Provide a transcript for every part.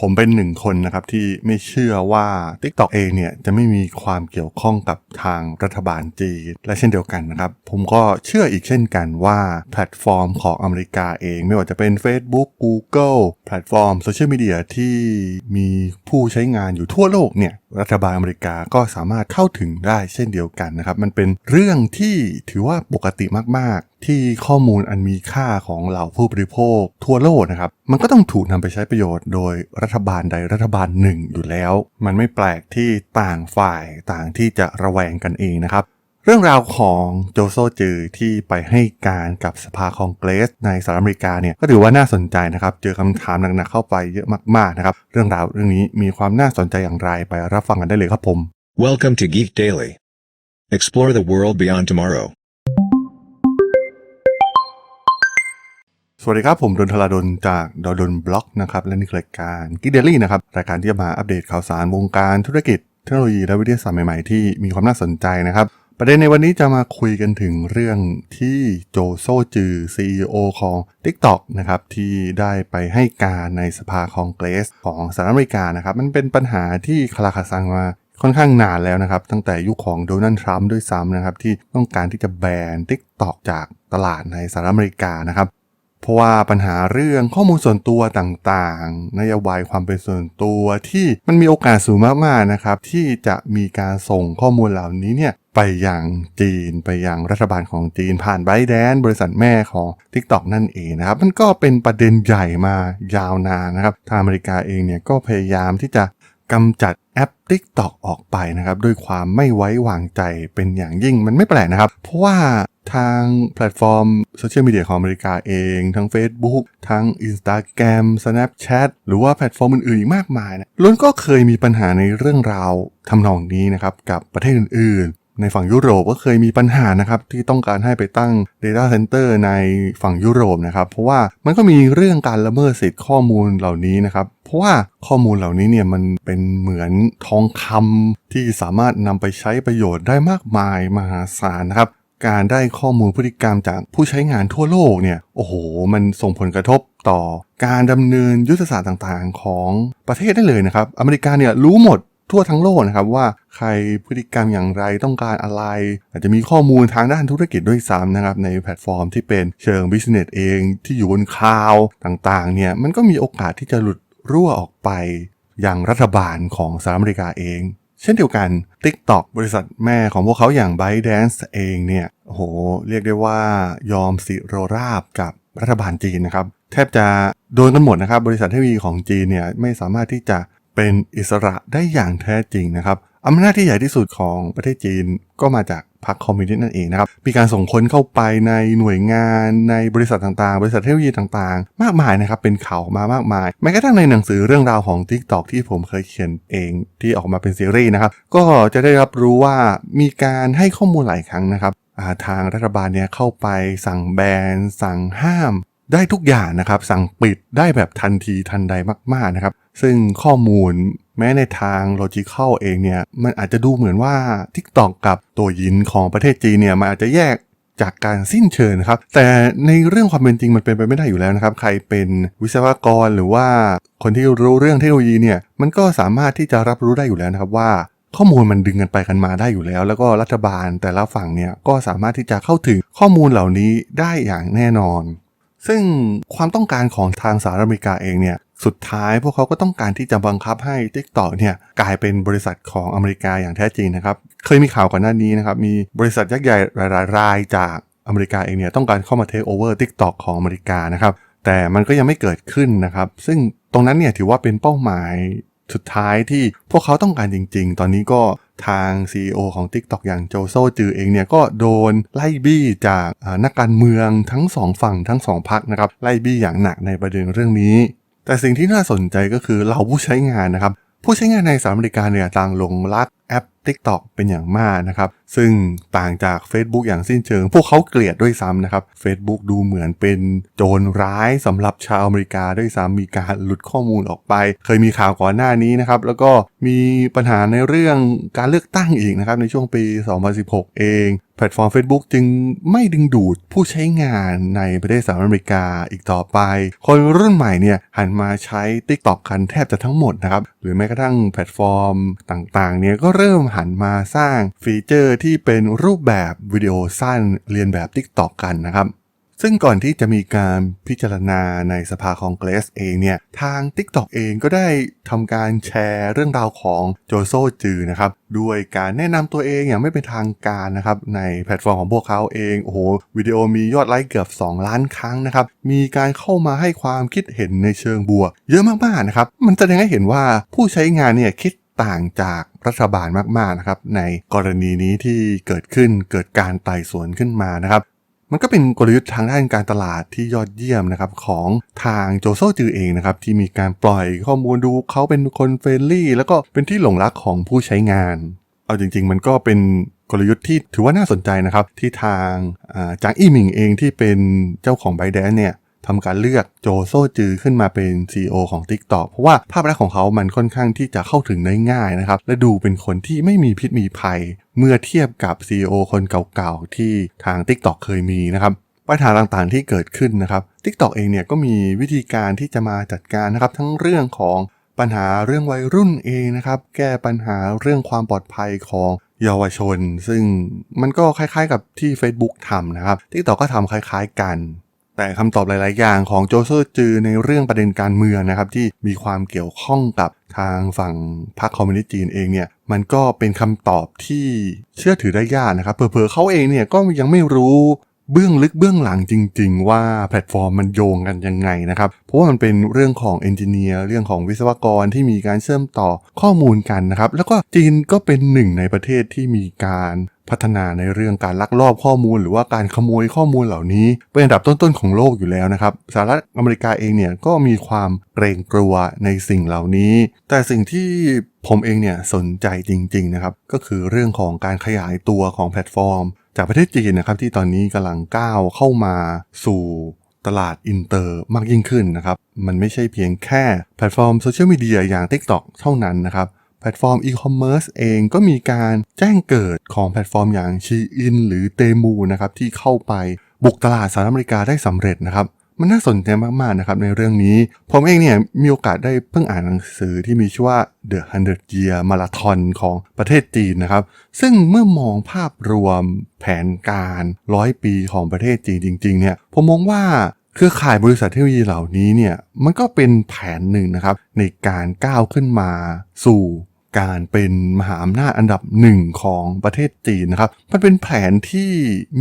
ผมเป็นหนึ่งคนนะครับที่ไม่เชื่อว่า TikTok เองเนี่ยจะไม่มีความเกี่ยวข้องกับทางรัฐบาลจีนและเช่นเดียวกันนะครับ ผมก็เชื่ออีกเช่นกันว่าแพลตฟอร์มของอเมริกาเอง ไม่ว่าจะเป็น Facebook Google แพลตฟอร์มโซเชียลมีเดียที่มีผู้ใช้งานอยู่ทั่วโลกเนี่ยรัฐบาลอเมริกาก็สามารถเข้าถึงได้เช่นเดียวกันนะครับ มันเป็นเรื่องที่ถือว่าปกติมาก ๆ ที่ข้อมูลอันมีค่าของเหล่าผู้บริโภคทั่วโลกนะครับ มันก็ต้องถูกนำไปใช้ประโยชน์โดยรัฐบาลใดรัฐบาลหนึ่งอยู่แล้ว มันไม่แปลกที่ต่างฝ่ายต่างที่จะระแวงกันเองนะครับ รื่องราวของโจโซจือที่ไปให้การกับสภาคองเกรสในสหรัฐอเมริกาเนี่ยก็ถือว่าน่าสนใจนะครับ เจอคำถามหนักๆเข้าไปเยอะมากๆนะครับ เรื่องราวเรื่องนี้มีความน่าสนใจอย่างไรไปรับฟังกันได้เลยครับผม Welcome to Geek Daily. Explore the world beyond tomorrow. สวัสดีครับ ผมดนทลาดนจากดอดนบล็อกนะครับ และนี่คือรายการกิเดลี่นะครับ รายการที่จะมาอัปเดตข่าวสารวงการธุรกิจ เทคโนโลยีและวิทยาศาสตร์ใหม่ๆ ที่มีความน่าสนใจนะครับ ประเด็นในวันนี้จะมาคุยกันถึงเรื่องที่โจโซจือ CEO ของ TikTok นะครับที่ได้ไปให้การในสภาคองเกรสของสหรัฐอเมริกานะครับมันเป็นปัญหาที่คลาคาซังมาค่อนข้างนานแล้วนะครับ ตั้งแต่ยุคของโดนัลด์ทรัมป์ด้วยซ้ำนะครับ ที่ต้องการที่จะแบน TikTok จากตลาดในสหรัฐอเมริกานะครับ ราะว่าปัญหาเรื่องข้อมูลส่วนตัวต่างๆ นโยบายความเป็นส่วนตัวที่มันมีโอกาสสูงมากๆนะครับ ที่จะมีการส่งข้อมูลเหล่านี้เนี่ยไปยังจีนไปยังรัฐบาลของจีนผ่านไบแดนบริษัทแม่ของ TikTok นั่นเองนะครับ มันก็เป็นประเด็นใหญ่มายาวนานนะครับ ทางอเมริกาเองเนี่ยก็พยายามที่จะกำจัดแอป TikTok ออกไปนะครับ ด้วยความไม่ไว้วางใจเป็นอย่างยิ่งมันไม่แปลกนะครับ เพราะว่า ทางแพลตฟอร์มโซเชียลมีเดียของอเมริกาเอง ทั้ง Facebook ทั้ง Instagram Snapchat หรือว่าแพลตฟอร์มอื่นๆอีกมากมายนะล้วนก็เคยมีปัญหาในเรื่องราวทำนองนี้นะครับกับประเทศอื่นๆในฝั่งยุโรปก็เคยมีปัญหานะครับที่ต้องการให้ไปตั้ง Data Center ในฝั่งยุโรปนะครับเพราะว่ามันก็มีเรื่องการละเมิดสิทธิ์ข้อมูลเหล่านี้นะครับเพราะว่าข้อมูลเหล่านี้เนี่ยมันเป็นเหมือนทองคำที่สามารถนำไปใช้ประโยชน์ได้มากมายมหาศาลนะครับ การได้ข้อมูลพฤติกรรมจากผู้ใช้งานทั่วโลกเนี่ยโอ้โห มันส่งผลกระทบต่อการดำเนินยุทธศาสตร์ต่างๆ ของประเทศได้เลยนะครับ อเมริกาเนี่ยรู้หมดทั่วทั้งโลกนะครับว่าใครพฤติกรรมอย่างไรต้องการอะไร อาจจะมีข้อมูลทางด้านธุรกิจด้วยซ้ำนะครับ ในแพลตฟอร์มที่เป็นเชิงบิสเนสเองที่อยู่บนคลาวต่างๆเนี่ยมันก็มีโอกาสที่จะหลุดรั่วออกไปอยังรัฐบาลของสหรัฐอเมริกาเอง เช่นเดียวกัน TikTok บริษัทแม่ของพวกเขาอย่าง ByteDance เองเนี่ยโหเรียกได้ว่ายอมสิโรราบกับรัฐบาลจีนนะครับ แทบจะโดนกันหมดนะครับ บริษัทเทคโนโลยีของจีนเนี่ยไม่สามารถที่จะเป็นอิสระได้อย่างแท้จริงนะครับอำนาจที่ใหญ่ที่สุดของประเทศจีนก็มาจาก พรรคคอมมิวนิสต์นั่นเองนะครับ มีการส่งคนเข้าไปในหน่วยงานในบริษัทต่างๆ บริษัทเทคโนโลยีต่างๆ มากมายนะครับ เป็นข่าวมามากมาย แม้กระทั่งในหนังสือเรื่องราวของ TikTok ที่ผมเคยเขียนเองที่ออกมาเป็นซีรีส์นะครับ ก็จะได้รับรู้ว่ามีการให้ข้อมูลหลายครั้งนะครับทางรัฐบาลเนี่ยเข้าไปสั่งแบน สั่งห้าม ได้ทุกอย่างนะครับสั่งปิดได้แบบทันทีทันใดมากๆนะครับ ซึ่งข้อมูลแม้ในทางโลจิค a l เองเนี่ย มันอาจจะดูเหมือนว่า TikTok กับตัวยินของประเทศจีนเนี่ย มันอาจจะแยกจากการสิ้นเชิงนะครับ แต่ในเรื่องความเป็นจริงมันเป็นไปไม่ได้อยู่แล้วนะครับ ใครเป็นวิศวกรหรือว่าคนที่รู้เรื่องเทคโนโลยีเนี่ย มันก็สามารถที่จะรับรู้ได้อยู่แล้วนะครับว่าข้อมูลมันดึงกันไปกันมาได้อยู่แล้ว แล้วก็รัฐบาลแต่ละฝั่งเนี่ยก็สามารถที่จะเข้าถึงข้อมูลเหล่านี้ได้อย่างแน่นอน ซึ่งความต้องการของทางสหรัฐอเมริกาเองเนี่ยสุดท้ายพวกเขาก็ต้องการที่จะบังคับให้ TikTok เนี่ยกลายเป็นบริษัทของอเมริกาอย่างแท้จริงนะครับ เคยมีข่าวก่อนหน้านี้นะครับ มีบริษัทยักษ์ใหญ่หลายๆรายจากอเมริกาเองเนี่ยต้องการเข้ามาเทคโอเวอร์ TikTok ของอเมริกานะครับ แต่มันก็ยังไม่เกิดขึ้นนะครับ ซึ่งตรงนั้นเนี่ยถือว่าเป็นเป้าหมาย สุดท้ายที่พวกเขาต้องการจริง ๆ ตอนนี้ก็ทาง CEO ของ TikTok อย่างโจโซจือเองเนี่ยก็โดนไล่บี้จากนักการเมืองทั้งสองฝั่งทั้งสองพรรคนะครับไล่บี้อย่างหนักในประเด็นเรื่องนี้ แต่สิ่งที่น่าสนใจก็คือเราผู้ใช้งานนะครับผู้ใช้งานในสหรัฐอเมริกาเนี่ยต่างหลงรักแอป TikTok เป็นอย่างมากนะครับ ซึ่งต่างจาก Facebook อย่างสิ้นเชิง พวกเขาเกลียดด้วยซ้ำนะครับ Facebook ดูเหมือนเป็นโจรร้ายสำหรับชาวอเมริกาด้วยซ้ำมีการหลุดข้อมูลออกไป เคยมีข่าวก่อนหน้านี้นะครับ แล้วก็มีปัญหาในเรื่องการเลือกตั้งอีกนะครับ ในช่วงปี 2016 เองแพลตฟอร์ม Facebook จึงไม่ดึงดูดผู้ใช้งานในประเทศสหรัฐอเมริกาอีกต่อไป คนรุ่นใหม่เนี่ยหันมาใช้ TikTok กันแทบจะทั้งหมดนะครับ หรือแม้กระทั่งแพลตฟอร์มต่างๆเนี่ยก็เริ่มหันมาสร้างฟีเจอร์ที่เป็นรูปแบบวิดีโอสั้นเรียนแบบ TikTok กันนะครับ ซึ่งก่อนที่จะมีการพิจารณาในสภาคองเกรสเองเนี่ยทาง TikTok เองก็ได้ทำการแชร์เรื่องราวของโจโซจือนะครับด้วยการแนะนำตัวเองอย่างไม่เป็นทางการนะครับ ในแพลตฟอร์มของพวกเขาเองโอ้โหวิดีโอมียอดไลค์เกือบ 2 ล้านครั้งนะครับ มีการเข้ามาให้ความคิดเห็นในเชิงบวก เยอะมากๆนะครับ มันแสดงให้เห็นว่าผู้ใช้งานเนี่ยคิด ต่างจากรัฐบาลมากๆนะครับในกรณีนี้ที่เกิดขึ้นเกิดการไต่สวนขึ้นมานะครับ มันก็เป็นกลยุทธ์ทางด้านการตลาดที่ยอดเยี่ยมนะครับของทางโจโซจือเองนะครับที่มีการปล่อยข้อมูลดูเขาเป็นคนเฟรนลี่ แล้วก็เป็นที่หลงรักของผู้ใช้งาน เอาจริง ๆ มันก็เป็นกลยุทธ์ที่ถือว่าน่าสนใจนะครับที่ทางจางอี้หมิงเองที่เป็นเจ้าของไบแดนเนี่ย ทำการเลือกโจโซจือขึ้นมาเป็น CEO ของ TikTok เพราะว่าภาพลักษณ์ของเขามันค่อนข้างที่จะเข้าถึงได้ง่ายนะครับ และดูเป็นคนที่ไม่มีพิษมีภัย เมื่อเทียบกับ CEO คนเก่าๆ ที่ทาง TikTok เคยมีนะครับปัญหาต่างๆที่เกิดขึ้นนะครับ TikTok เองเนี่ยก็มีวิธีการที่จะมาจัดการนะครับ ทั้งเรื่องของปัญหาเรื่องวัยรุ่นเองนะครับ แก้ปัญหาเรื่องความปลอดภัยของเยาวชน ซึ่งมันก็คล้ายๆกับที่ Facebook ทำนะครับ TikTok ก็ทำคล้ายๆกัน แต่คำตอบหลาย ๆ อย่างของโจเซจือในเรื่องประเด็นการเมืองนะครับที่มีความเกี่ยวข้องกับทางฝั่งพรรคคอมมิวนิสต์จีนเองเนี่ยมันก็เป็นคำตอบที่เชื่อถือได้ยากนะครับเผลอๆเขาเองเนี่ยก็ยังไม่รู้ เบื้องลึกเบื้องหลังจริง ๆ ว่าแพลตฟอร์มมันโยงกันยังไงนะครับ เพราะว่ามันเป็นเรื่องของเอนจิเนียร์เรื่องของวิศวกรที่มีการเชื่อมต่อข้อมูลกันนะครับ แล้วก็จีนก็เป็นหนึ่งในประเทศที่มีการพัฒนาในเรื่องการลักลอบข้อมูล หรือว่าการขโมยข้อมูลเหล่านี้ เป็นอันดับต้นๆของโลกอยู่แล้วนะครับสหรัฐอเมริกาเองเนี่ยก็มีความเกรงกลัวในสิ่งเหล่านี้ แต่สิ่งที่ผมเองเนี่ยสนใจจริง ๆ นะครับ ก็คือเรื่องของการขยายตัวของแพลตฟอร์ม จากประเทศจีนนะครับที่ตอนนี้กำลังก้าวเข้ามาสู่ตลาดอินเตอร์มากยิ่งขึ้นนะครับ มันไม่ใช่เพียงแค่แพลตฟอร์มโซเชียลมีเดียอย่าง TikTok เท่านั้นนะครับ แพลตฟอร์มอีคอมเมิร์ซเองก็มีการแจ้งเกิดของแพลตฟอร์มอย่างชีอินหรือเตมูนะครับที่เข้าไปบุกตลาดสหรัฐอเมริกาได้สำเร็จนะครับ มันน่าสนใจมากๆนะครับในเรื่องนี้ ผมเองเนี่ยมีโอกาสได้เพิ่งอ่านหนังสือที่มีชื่อว่า The 100 Year Marathon ของประเทศจีนนะครับ ซึ่งเมื่อมองภาพรวมแผนการร้อยปีของประเทศจีนจริงๆเนี่ยผมมองว่าเครือข่ายบริษัทเทคโนโลยีเหล่านี้เนี่ยมันก็เป็นแผนหนึ่งนะครับในการก้าวขึ้นมาสู่ การเป็นมหาอำนาจอันดับหนึ่งของประเทศจีนนะครับ มันเป็นแผนที่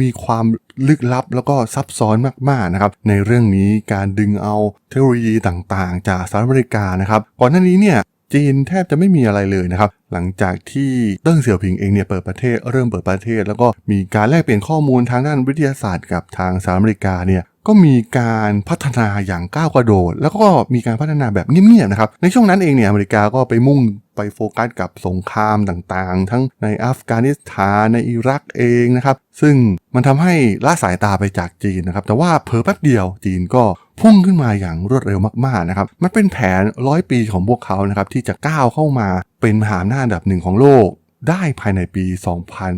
มีความลึกลับแล้วก็ซับซ้อนมากๆนะครับ ในเรื่องนี้การดึงเอาเทคโนโลยีต่างๆ จากสหรัฐอเมริกานะครับ ก่อนหน้านี้เนี่ยจีนแทบจะไม่มีอะไรเลยนะครับ หลังจากที่เติ้งเสี่ยวผิงเองเนี่ยเปิดประเทศเริ่มเปิดประเทศ แล้วก็มีการแลกเปลี่ยนข้อมูลทางด้านวิทยาศาสตร์กับทางสหรัฐอเมริกาเนี่ยก็มีการพัฒนาอย่างก้าวกระโดด แล้วก็มีการพัฒนาแบบเงียบๆนะครับ ในช่วงนั้นเองเนี่ยอเมริกาก็ไปมุ่ง ไปโฟกัสกับสงครามต่างๆ ทั้งในอัฟกานิสถานในอิรักเองนะครับ ซึ่งมันทำให้ละสายตาไปจากจีนนะครับ แต่ว่าเพลอแป๊บเดียวจีนก็พุ่งขึ้นมาอย่างรวดเร็วมากๆนะครับ มันเป็นแผนร้อยปีของพวกเขานะครับที่จะก้าวเข้ามาเป็นมหาอำนาจอันดับหนึ่งของโลก ได้ภายในปี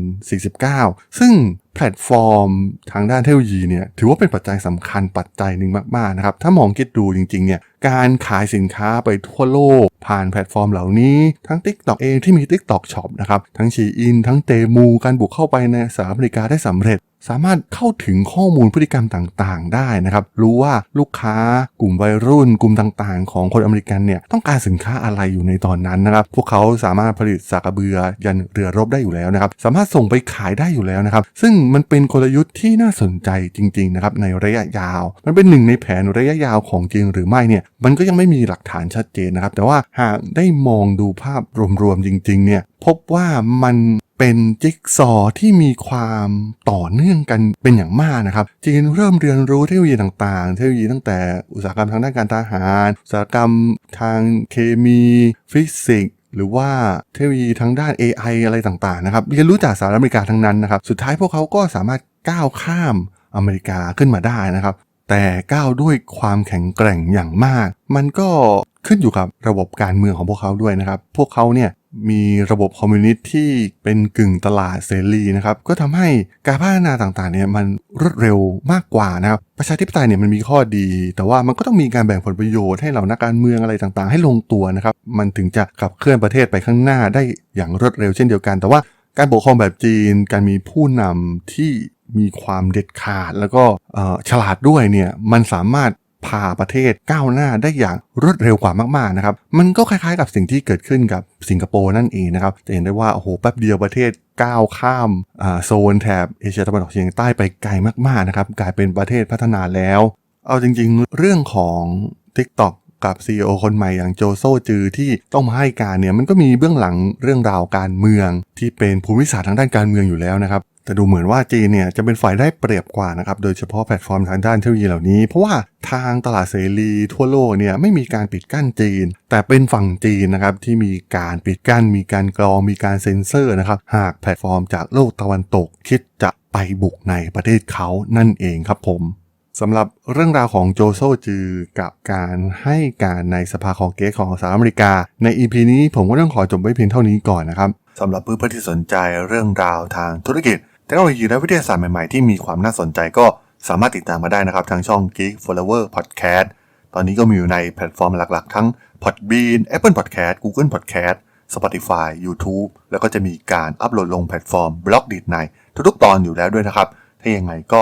2049 ซึ่งแพลตฟอร์มทางด้านเทคโนโลยีเนี่ยถือว่าเป็นปัจจัยสำคัญปัจจัยหนึ่งมาก ๆ นะครับ ถ้ามองคิดดูจริง ๆ เนี่ยการขายสินค้าไปทั่วโลก ผ่านแพลตฟอร์มเหล่านี้ ทั้ง TikTok เองที่มี TikTok Shop นะครับ ทั้งชีอินทั้งเตมูการบุกเข้าไปในสหรัฐอเมริกาได้สำเร็จ สามารถเข้าถึงข้อมูลพฤติกรรมต่างๆ ได้นะครับ รู้ว่าลูกค้ากลุ่มวัยรุ่น กลุ่มต่างๆ ของคนอเมริกันเนี่ยต้องการสินค้าอะไรอยู่ในตอนนั้นนะครับ พวกเขาสามารถผลิตสากะเบือยันเรือรบได้อยู่แล้วนะครับ สามารถส่งไปขายได้อยู่แล้วนะครับ ซึ่งมันเป็นกลยุทธ์ที่น่าสนใจจริงๆนะครับในระยะยาว มันเป็นหนึ่งในแผนระยะยาวของจีนหรือไม่เนี่ย มันก็ยังไม่มีหลักฐานชัดเจนนะครับ แต่ว่าหากได้มองดูภาพรวมๆจริงๆเนี่ยพบว่ามัน เป็นจิ๊กซอว์ที่มีความต่อเนื่องกันเป็นอย่างมากนะครับ จีนเริ่มเรียนรู้เทคโนโลยีต่างๆ เทคโนโลยีตั้งแต่อุตสาหกรรมทางด้านการทหาร อุตสาหกรรมทางเคมี ฟิสิกส์หรือว่าเทคโนโลยีทางด้าน AI อะไรต่างๆนะครับเรียนรู้จากสหรัฐอเมริกาทั้งนั้นนะครับสุดท้ายพวกเขาก็สามารถก้าวข้ามอเมริกาขึ้นมาได้นะครับ แต่ก้าวด้วยความแข็งแกร่งอย่างมาก มันก็ขึ้นอยู่กับระบบการเมืองของพวกเขาด้วยนะครับ พวกเขาเนี่ย มีระบบคอมมิวนิสต์ที่เป็นกึ่งตลาดเสรีนะครับ ก็ทำให้การพัฒนาต่างๆเนี่ยมันรวดเร็วมากกว่านะครับประชาธิปไตยเนี่ยมันมีข้อดี แต่ว่ามันก็ต้องมีการแบ่งผลประโยชน์ให้เหล่านักการเมืองอะไรต่างๆ ให้ลงตัวนะครับ มันถึงจะขับเคลื่อนประเทศไปข้างหน้าได้อย่างรวดเร็วเช่นเดียวกัน แต่ว่าการปกครองแบบจีน การมีผู้นำที่มีความเด็ดขาด แล้วก็ฉลาดด้วยเนี่ยมันสามารถ พาประเทศก้าวหน้าได้อย่างรวดเร็วกว่ามากๆนะครับ มันก็คล้ายๆกับสิ่งที่เกิดขึ้นกับสิงคโปร์นั่นเองนะครับ จะเห็นได้ว่าโอ้โหแป๊บเดียวประเทศก้าวข้ามโซนแถบเอเชียตะวันออกเฉียงใต้ไปไกลมากๆนะครับ กลายเป็นประเทศพัฒนาแล้ว เอาจริงๆ เรื่องของ TikTok กับ CEO คนใหม่อย่างโจโซจือที่ต้องมาให้การเนี่ยมันก็มีเบื้องหลังเรื่องราวการเมือง ที่เป็นภูมิศาสตร์ทางด้านการเมืองอยู่แล้วนะครับแต่ดูเหมือนว่าจีนเนี่ยจะเป็นฝ่ายได้เปรียบกว่านะครับ โดยเฉพาะแพลตฟอร์มทางด้านเทคโนโลยีเหล่านี้ เพราะว่าทางตลาดเสรีทั่วโลกเนี่ยไม่มีการปิดกั้นจีน แต่เป็นฝั่งจีนนะครับที่มีการปิดกั้น มีการกรอง มีการเซ็นเซอร์นะครับ หากแพลตฟอร์มจากโลกตะวันตกคิดจะไปบุกในประเทศเขานั่นเองครับผม สำหรับเรื่องราวของโจโซจือกับการให้การในสภาคองเกรสของสหรัฐอเมริกา ใน EP นี้ผมก็ต้องขอจบไว้เพียงเท่านี้ก่อนนะครับสำหรับเพื่อนๆที่สนใจเรื่องราวทางธุรกิจเทคโนโลยีและวิทยาศาสตร์ใหม่ๆที่มีความน่าสนใจก็สามารถติดตามมาได้นะครับทางช่อง Geek Flower Podcast ตอนนี้ก็มีอยู่ในแพลตฟอร์มหลักๆ ทั้ง Podbean Apple Podcast Google Podcast Spotify YouTube แล้วก็จะมีการอัปโหลดลงแพลตฟอร์มบล็อกดีดในทุกๆ ตอนอยู่แล้วด้วยนะครับ ถ้ายังไงก็